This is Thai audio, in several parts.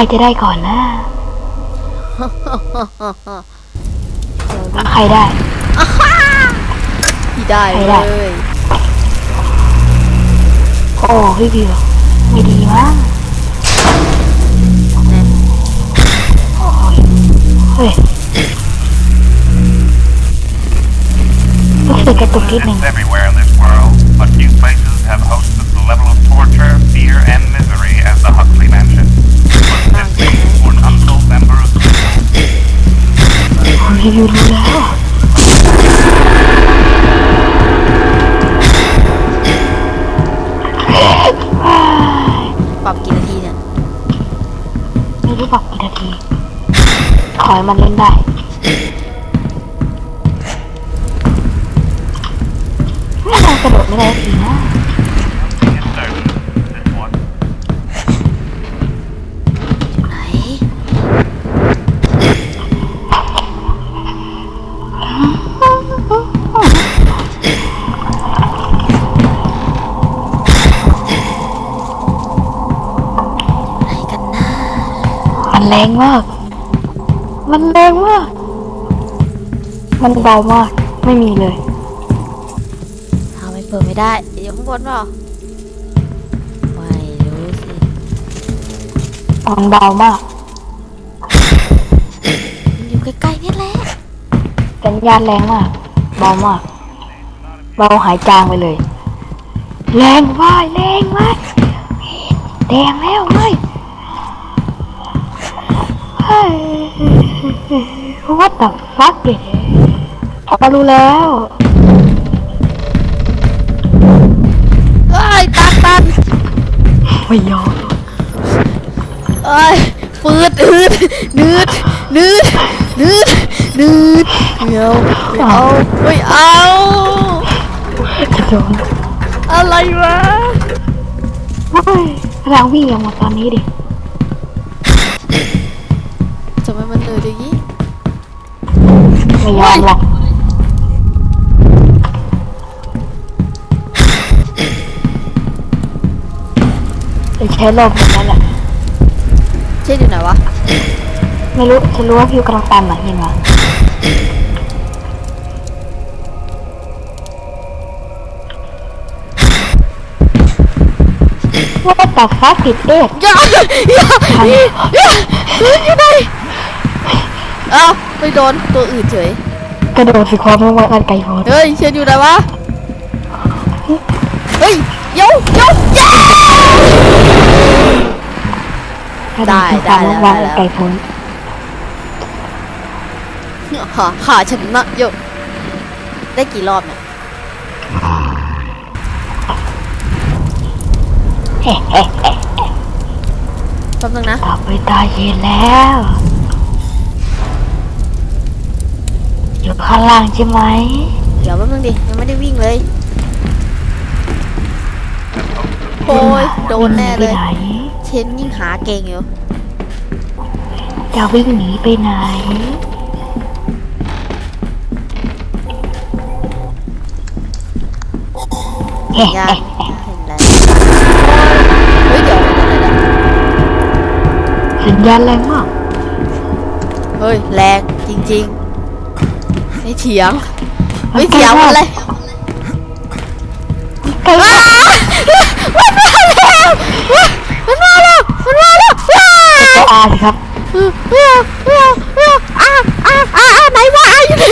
รจะได้ก่อนนะใครได้ พี่ได้ใครเลได้ยโอ้พี่บิวไม่ดีมั้งโอ้ยเฮ้ยรู้สึกกระตุกนิดหนึ่ง Exists everywhere in this world, but few places have hosted the level of torture, fear, and misery as the Huxley Mansion. But simply for an untold member of the people. พี่บิวรู้แล้วปรับกี่นาทีเนี่ยไม่รู้ปรับกี่นาทีขอให้มันเล่นได้ แรงมาก มันแรงมาก มันเบามาก ไม่มีเลยเอาไปเปิดไม่ได้อยู่ข้างบนเปล่าไม่รู้สิมันเบามาก มันอยู่ใกล้ๆเนี่ยแหละสัญญาณแรงมาก เบามาก เบาหายจางไปเลย แรงว่ายแรงมากแดงแล้วเว้ยเฮ้ย What the fuck เด็พอรู้แล้วเอ้ยตันตันไม่ยอมเอ้ยฟืดอืดนืดนืดนืดนืดเดี๋ยวไม่เอาไม่เอาจะโดนอะไรวะเฮ้ยเราวิ่งออกมาตอนนี้ดิ ทำไมมันเหนื่อยอย่างนี้ไม่ยอมหรอกจะใช้โลบหมดแล้วแหละเช่นอยู่ไหนวะ ไม่รู้ฉันรู้ว่าพิวกำลังตามหลังเห็นวะว่าแต่ฟ้าปิดเอ็ดอย่าอย่าอย่าอย่าฟืดอยู่ไหน เอ้าไปโดนตัวอื่นเฉย กระโดดสิความไม่ไว้อันไกลโพ้นเฮ้ยเช่นอยู่ไหนวะ เฮ้ยเดี๋ยวเดี๋ยวเย้ได้ได้แล้ววางได้แล้วไกลโพ้นหาหาชนะเยอะได้กี่รอบเนี่ยเฮ้เฮ้แป๊บนึงนะ ต่อไปตาเย็นแล้ว อยู่ข้างล่างใช่ไหมเดี๋ยวแป๊บนึงดิยังไม่ได้วิ่งเลย โอ้ยโดนแน่เลยไปไหน เชนยิ่งหาเก่งอยู่จะวิ่งหนีไปไหนเฮ้ยาเฮ้กเห็นแล้วเฮ้ยเดี๋ยวเดี๋ยวเดี๋ยวเดี๋ยวสัญญาณแรงมาก เฮ้ยแรงจริง ๆ ไม่เถียง ไม่เถียงมันเลยใกล้มากมันมาแล้วมันมาแล้วมันมาแล้วว้าก็อาสิครับว้าวว้าวว้าวอ้าอ้าอ้าอ้าไหนวะอ้าอยู่ไหน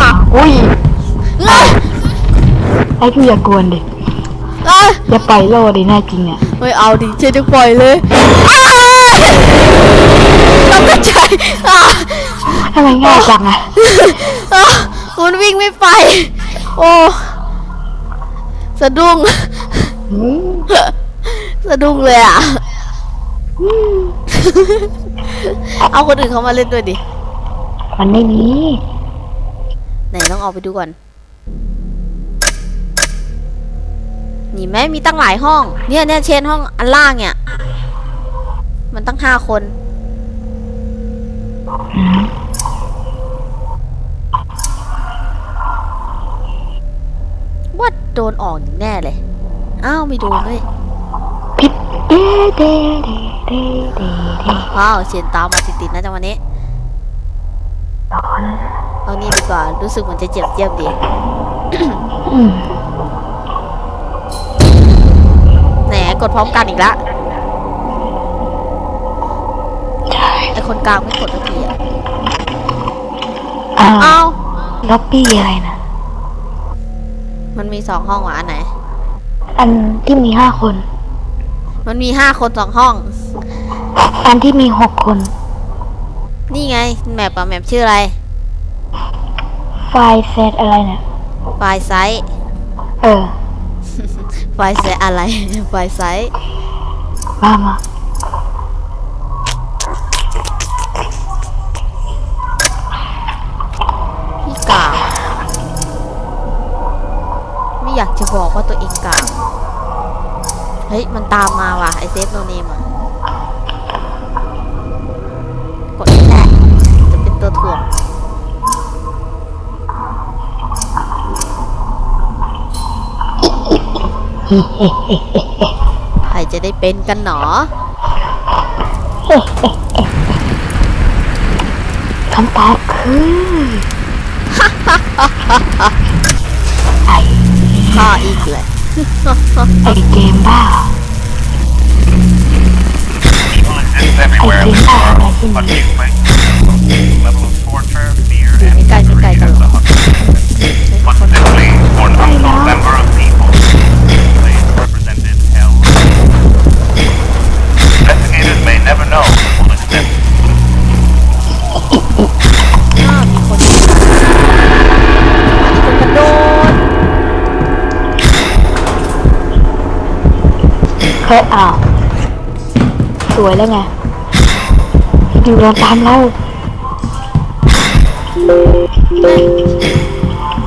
อะอุ้ยอะไอ้พี่อย่ากวนดิอะอย่าปล่อยโลดิแน่จริงอะไม่เอาดิเชนจะปล่อยเลยอ้าต้องกระจายอะ ทำไมง่ายจังอะอะมันวิ่งไม่ไป โอ้สะดุ้ง อืมสะดุ้งเลยอะ เอาคนอื่นเขามาเล่นด้วยดิ มันไม่มีไหนต้องออกไปดูก่อน นี่แม่มีตั้งหลายห้อง เนี่ยเนี่ยเชนห้องอันล่างเนี่ย มันตั้งห้าคน อืม ว่า โดนออกอย่างแน่เลย อ้าวไม่โดนด้วยพิษเด้เด้เด้เด้เด้เด้ว้าวเสียนตามมาติดๆนะจังวันนี้ร้อนเอานี่ดีกว่า รู้สึกเหมือนจะเจ็บเยี่ยมดีอืมแหนกดพร้อมกันอีกละใช่ไอคนกลางไม่กดสักทีอะอ้าวอ้าวล็อบบี้อะไรนะ มันมีสองห้องว่ะอันไหน อันที่มีห้าคน มันมีห้าคนสองห้อง อันที่มีหกคน นี่ไง แมปอะแมปชื่ออะไร ไฟล์เซตอะไรเนี่ย ไฟล์ไซส์ เออ ไฟล์เซตอะไร ไฟล์ไซส์ว่ามา อยากจะบอกว่าตัวเองกาวเฮ้ย มันตามมาว่ะ ไอเซฟโนเนมอะ กดไม่ได้จะเป็นตัวถ่วงใครจะได้เป็นกันหนอคำตอบคือไอ ข้าอีกเลยไอเกมบ้า Evil exists everywhere in this world, but new places the level of torture, fear, and misery as the Huxley Mansion. But simply for an ยอ้าวสวยแล้วไงดูเดินตามเรา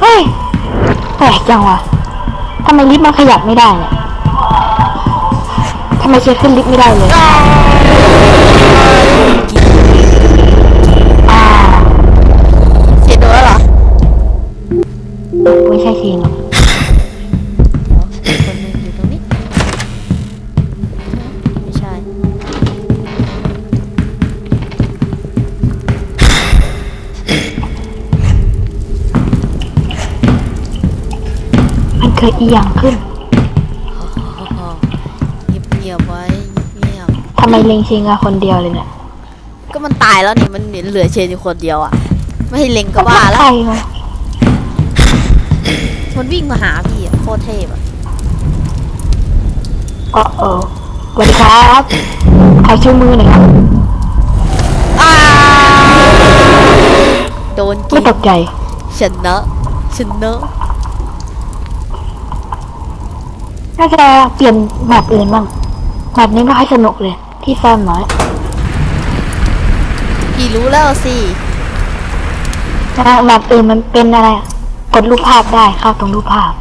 เฮ้ยแปลกจังวะทำไมลิฟต์มันขยับไม่ได้เนี่ยทำไมเช็คขึ้นลิฟต์ไม่ได้เลยอ่าเสียโดนแล้วเหรอ ไม่ใช่ทีมเเคยเอียงขึ้นเงียบเงียบๆไว้เงียบทำไมเล็งชิงอะคนเดียวเลยเนี่ยๆก็มันตายแล้วนี่มันเหลือเชนอยู่คนเดียวอะ ไม่ให้เล็งก็ว่าแล้ว ใครวะมันวิ่งมาหาพี่อะโคตรเทพอะก็เออสวัสดีครับขอชูมือหน่อยครับอ้าโดนกิไม่นตกใจชนะชนะ น่าจะเปลี่ยนแมปอื่นบ้างแมปนี้ไม่ค่อยสนุกเลย ที่แฟมน้อยพี่รู้แล้วสินะแมปอื่นมันเป็นอะไรอะกดรูปภาพได้เข้าตรงรูปภาพ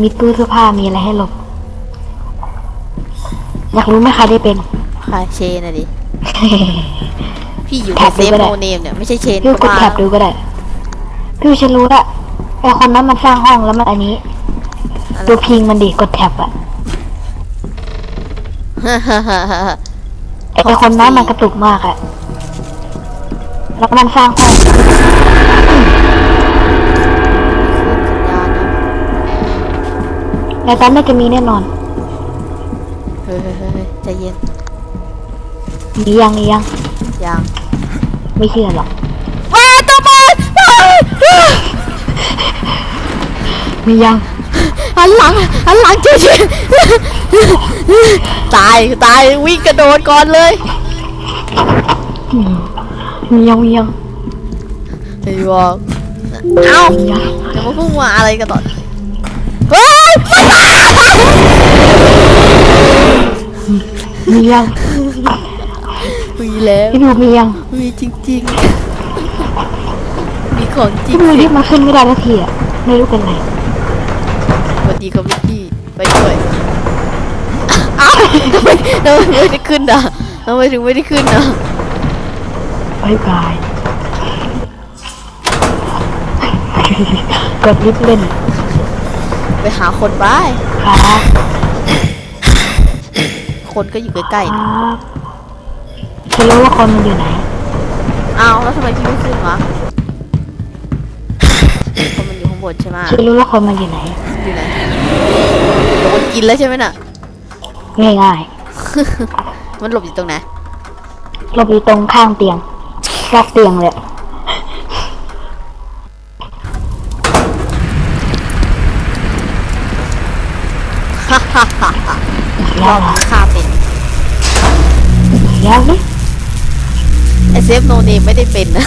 มีตู้เสื้อผ้ามีอะไรให้หลบ อยากรู้ไหมใครได้เป็นใครเชนอะดิ พี่อยู่แท็ในบเซดูฟก็ได้โนเนมเนี่ยไม่ใช่เชนพี่ก็กดว่าแท็บดูก็ได้ พี่ฉันรู้ละไอคนนั้นมันสร้างห้องแล้วมันอันนี้ ดูพิงมันดิกดแท็บอะไอคนนั้นมันกระตุกมากอะแล้วมันสร้างห้องสัญญาณนะในตอนน่าจะมีแน่นอน เฮ้ยเฮ้ยเฮ้ยเฮ้ยใจเย็น มียังมียัง ยังไม่เชื่อหรอกว้าตัวบอลมียัง หันหลังหันหลังเฉยๆตายตายวิ่งกระโดดก่อนเลยอืมมียังมียังไอ้บอกเอ้ามียังจะมาพุ่งมาอะไรกันต่อเฮ้ยมียังมีแล้วพี่ดูมียังมีจริงๆ มีของจริพี่งดูรีบมาขึ้นไม่ได้สักทีอะไม่รู้เป็นไรสวัส ดีครับพี่ไปด้วยอ้าวทำไมทำไมไม่ได้ขึ้นอะทำไมถึงไม่ได้ขึ้นอะบายบายกดลิฟต์เล่นไปไปหาคนไปครับคนก็อยู่ใกล้คๆรันี่บจะรู้ว่าคนมันอยู่ไหนอ้าวแล้วทำไมพี่ไม่ขึ้นวะคนมันอยู่ข้างบนใช่ไหมจะรู้ว่าคนมันอยู่ไหนอยู่ไหน โดนกินแล้วใช่ไหมน่ะ ง่ายมันหลบอยู่ตรงไหนๆเราอยู่ตรงข้างเตียงรอบเตียงเลยฮ่าฮ่าฮ่าฮ่าอีกรแล้อวบเหรอนี้ฆ่าเป็นอีกแล้วนี่ไอเซฟโนเนมไม่ได้เป็นนะ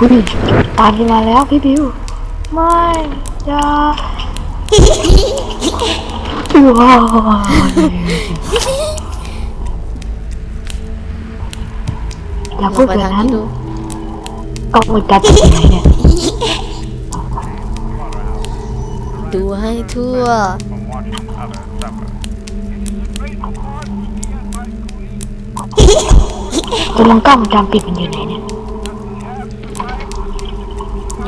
อุ้ยตามที่มาแล้วพี่บิว ไม่อย่าว้าวอย่าลพูงดไปแบบทางนั้นนี้ดูกล้องมันการจะไปไหนเนี่ยดูให้ทั่ว From watching others suffer. จะลงกล้องวงจรปิดมันอยู่ไหนเนี่ย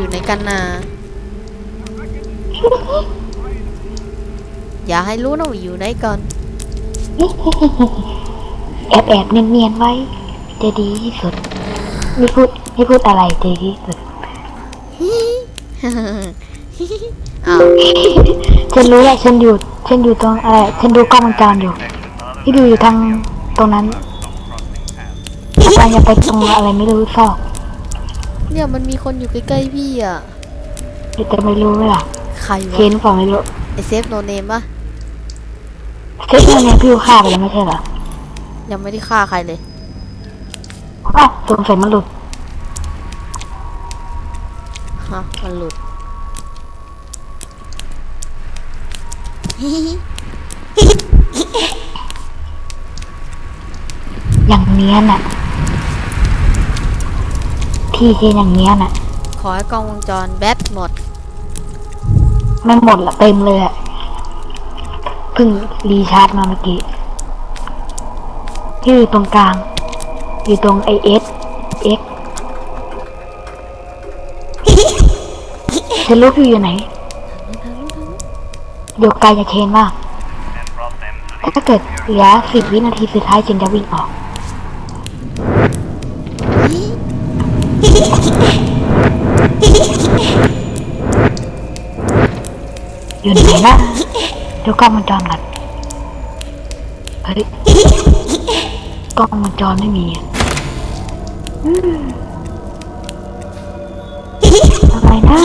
อยู่ในกันนาอย่าให้รู้นะว่าอยู่ไหนก่อนแอบแอบเนียนเนียนๆไว้จะดีที่สุดไม่พูดไม่พูดอะไรจะดีที่สุดอ้าวฉันรู้แหละฉันอยู่ฉันอยู่ตรงอะไรฉันดูกล้องวงจรอยู่พี่ดูอยู่ทางตรงนั้นอาจารย์อย่าไปตรงอะไรไม่รู้ซอก เนี่ยมันมีคนอยู่ใกล้ๆพี่อะเดี๋ยวจะไม่รู้ไหมล่ะใครเควะนเปล่าไม่รู้ไอเซฟโนเนมปะเซ็ตเนี่ยพี่ดูฆ่าไปแล้วไม่ใช่เหรอยังไม่ได้ฆ่าใครเลยอ้าวสงสัยมันหลุดฮะมันหลุดอย่างเนี้ยน่ะ พี่เจนอย่างเนี้ยน่ะ ขอให้กล้องวงจรแบตหมด ไม่หมดละเต็มเลยอะเพิ่งรีชาร์จมาเมื่อกี้ที่อยู่ตรงกลาง อยู่ตรงไอเอสเอ็กฉันรู้พี่อยู่ไหนอยู่ไกลจากเคนมาก And brought them to the ถ้าเกิดเหลือสิบวินาทีสุดท้ายเจนจะวิ่งออก อยู่ไหนนะดูกล้องวงจรก่อนเฮ้ยกล้องวงจรไม่มีอะอืมอะไรนะ